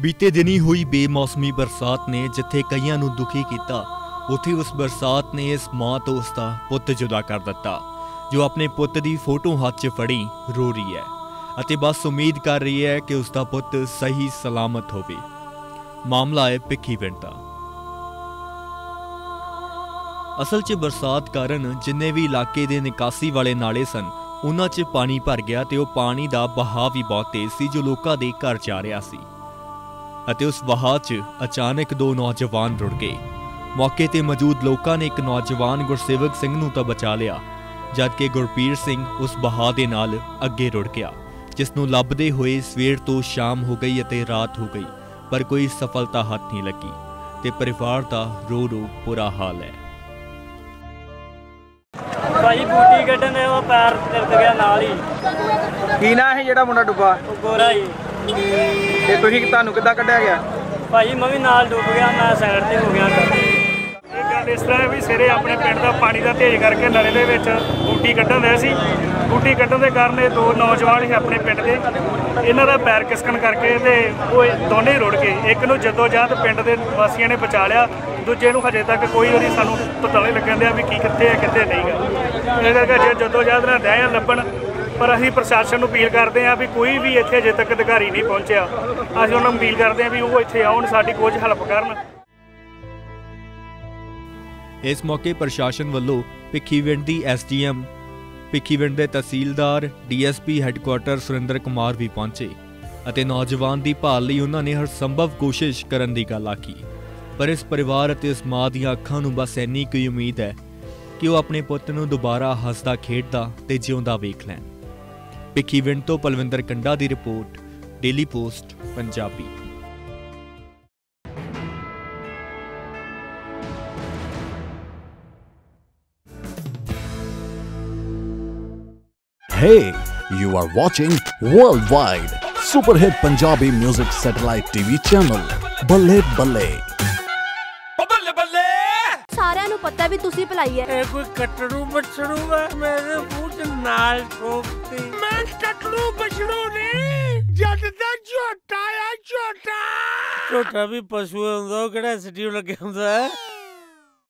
ਬੀਤੇ ਦਿਨੀ ਹੋਈ ਬੇਮੌਸਮੀ ਬਰਸਾਤ ਨੇ ਜਿੱਥੇ ਕਈਆਂ ਨੂੰ ਦੁਖੀ ਕੀਤਾ, ਉੱਥੇ ਉਸ ਬਰਸਾਤ ਨੇ ਇਸ ਮਾਂ ਤੋਂ ਉਸ ਦਾ ਪੁੱਤ ਜੁਦਾ ਕਰ ਦਿੱਤਾ, ਜੋ ਆਪਣੇ ਪੁੱਤ ਦੀ ਫੋਟੋ ਹੱਥ 'ਚ ਫੜੀ ਰੋ ਰਹੀ ਹੈ ਅਤੇ ਬਸ ਉਮੀਦ ਕਰ ਰਹੀ ਹੈ ਕਿ ਉਸ ਦਾ ਪੁੱਤ ਸਹੀ ਸਲਾਮਤ ਹੋਵੇ। ਮਾਮਲਾ ਹੈ ਭਿੱਖੀ ਪਿੰਡ ਦਾ। ਅਸਲ 'ਚ ਬਰਸਾਤ ਕਾਰਨ ਜਿੰਨੇ ਵੀ ਇਲਾਕੇ ਦੇ ਨਿਕਾਸੀ ਵਾਲੇ ਨਾਲੇ ਸਨ, ਉਹਨਾਂ 'ਚ ਪਾਣੀ ਭਰ ਗਿਆ ਤੇ ਉਹ ਪਾਣੀ ਦਾ ਬਹਾਅ ਵੀ ਬਹੁਤ ਤੇਜ਼ ਸੀ ਜੋ ਲੋਕਾਂ ਦੇ ਘਰ ਜਾ ਰਿਹਾ ਸੀ। ਅਤੇ ਉਸ ਵਹਾਅ 'ਚ ਅਚਾਨਕ ਦੋ ਨੌਜਵਾਨ ਰੁੜ ਗਏ। ਮੌਕੇ ਤੇ ਮੌਜੂਦ ਲੋਕਾਂ ਨੇ ਇੱਕ ਨੌਜਵਾਨ ਗੁਰਸੇਵਕ ਸਿੰਘ ਨੂੰ ਤਾਂ ਬਚਾ ਲਿਆ ਜਦਕਿ ਗੁਰਪੀਰ ਸਿੰਘ ਉਸ ਵਹਾਅ ਦੇ ਨਾਲ ਅੱਗੇ ਰੁੜ ਗਿਆ ਜਿਸ ਨੂੰ ਲੱਭਦੇ ਹੋਏ ਸਵੇਰ ਤੋਂ ਸ਼ਾਮ ਹੋ ਗਈ ਅਤੇ ਰਾਤ ਹੋ ਗਈ ਪਰ ਕੋਈ ਸਫਲਤਾ ਹੱਥ ਨਹੀਂ ਲੱਗੀ ਤੇ ਪਰਿਵਾਰ ਦਾ ਰੋ ਰੋ ਬੁਰਾ ਹਾਲ ਹੈ। ਭਾਈ ਬੂਟੀ ਕੱਢਣ ਦੇ ਉਹ ਪੈਰ ਤਿਲਕ ਗਿਆ ਨਾਲ ਹੀ। ਕੀ ਨਾਂ ਹੈ ਜਿਹੜਾ ਮੁੰਡਾ ਡੁੱਬਾ? ਉਹ ਗੋਰਾ ਹੀ ਤੇ ਤੁਸੀਂ ਤੁਹਾਨੂੰ ਕਿੱਦਾਂ ਕੱਢਿਆ ਗਿਆ? ਭਾਈ ਮੈਂ ਵੀ ਨਾਲ ਡੁੱਬ ਗਿਆ ਮੈਂ ਸਾਈਡ ਤੇ ਹੋ ਗਿਆ। ਇਹ ਗੱਲ ਇਸ ਤਰ੍ਹਾਂ ਹੈ ਵੀ ਸਿਰੇ ਆਪਣੇ ਪਿੰਡ ਦਾ ਪਾਣੀ ਦਾ ਤੇਜ਼ ਕਰਕੇ ਨਲੇ ਦੇ ਵਿੱਚ ਬੂਟੀ ਕੱਢਣ ਦੇ ਸੀ। ਬੂਟੀ ਕੱਢਣ ਦੇ ਕਾਰਨ ਇਹ ਦੋ ਨੌਜਵਾਨ ਸੀ ਆਪਣੇ ਪਿੰਡ ਦੇ। ਇਹਨਾਂ ਦਾ ਪੈਰ ਕਿਸਕਣ ਕਰਕੇ ਤੇ ਉਹ ਦੋਨੇ ਹੀ ਰੁੜ ਗਏ। ਇੱਕ ਨੂੰ ਜਦੋਂ ਜਦ ਪਿੰਡ ਦੇ ਵਾਸੀਆਂ ਨੇ ਬਚਾ ਲਿਆ। ਦੂਜੇ ਨੂੰ ਹਜੇ ਤੱਕ ਕੋਈ ਉਹਦੀ ਸਾਨੂੰ ਪਤਾ ਨਹੀਂ ਲੱਗਣ ਦਿਆ ਵੀ ਕੀ ਕਿੱਥੇ ਹੈ ਕਿੱਥੇ ਨਹੀਂ ਗਾ। ਇਹ ਕਰਕੇ ਜੇ ਜਦੋਂ ਜਦ ਨਾਲ ਡੈ ਲੱਭਣ ਪਰ ਅਸੀਂ ਪ੍ਰਸ਼ਾਸਨ ਨੂੰ ਅਪੀਲ ਕਰਦੇ ਹਾਂ ਵੀ ਕੋਈ ਵੀ ਇੱਥੇ ਅਜੇ ਤੱਕ ਅਧਿਕਾਰੀ ਨਹੀਂ ਪਹੁੰਚਿਆ, ਅਸੀਂ ਉਹਨਾਂ ਨੂੰ ਅਪੀਲ ਕਰਦੇ ਹਾਂ ਵੀ ਉਹ ਇੱਥੇ ਆਉਣ, ਸਾਡੀ ਕੁਝ ਹੈਲਪ ਕਰਨ। ਇਸ ਮੌਕੇ ਪ੍ਰਸ਼ਾਸਨ ਵੱਲੋਂ ਭਿੱਖੀਵਿੰਡ ਦੀ ਐਸਡੀਐਮ, ਭਿੱਖੀਵਿੰਡ ਦੇ ਤਹਿਸੀਲਦਾਰ, ਡੀਐਸਪੀ ਹੈੱਡਕੁਆਟਰ ਸੁਰਿੰਦਰ ਕੁਮਾਰ ਵੀ ਪਹੁੰਚੇ ਅਤੇ ਨੌਜਵਾਨ ਦੀ ਭਾਲ ਲਈ ਉਹਨਾਂ ਨੇ ਹਰ ਸੰਭਵ ਕੋਸ਼ਿਸ਼ ਕਰਨ ਦੀ ਗੱਲ ਆਖੀ। ਪਰ ਇਸ ਪਰਿਵਾਰ ਅਤੇ ਇਸ ਮਾਂ ਦੀਆਂ ਅੱਖਾਂ ਨੂੰ ਬਸ ਇੰਨੀ ਕੁ ਉਮੀਦ ਹੈ ਕਿ ਉਹ ਆਪਣੇ ਪੁੱਤ ਨੂੰ ਦੁਬਾਰਾ ਹੱਸਦਾ, ਖੇਡਦਾ ਤੇ ਜਿਉਂਦਾ ਵੇਖ ਲੈਣ। ਭਿੱਖੀਵਿੰਡ ਤੋਂ ਪਲਵਿੰਦਰ ਕੰਡਾ ਦੀ report daily post Punjabi Hey, you are watching Worldwide Super Hit Punjabi Music Satellite TV channel. Balle Balle. ਸਾਰਿਆਂ ਨੂੰ ਪਤਾ ਵੀ ਤੁਸੀਂ ਭਲਾਈ ਹੈ ਇਹ ਕੋਈ ਕੱਟੜੂ ਬਛੜੂ ਵਾ ਮੇਰੇ ਮੂੰਹ ਚ ਨਾਲ ਠੋਕਤੀ। ਮੈਂ ਕੱਟੜੂ ਬਛੜੂ ਨਹੀਂ ਜੱਟ ਦਾ ਝੋਟਾ ਆ, ਝੋਟਾ। ਝੋਟਾ ਵੀ ਪਸ਼ੂ ਹੁੰਦਾ ਉਹ ਕਿਹੜਾ ਸਿਟੀ ਲੱਗਿਆ ਹੁੰਦਾ? ਹੈ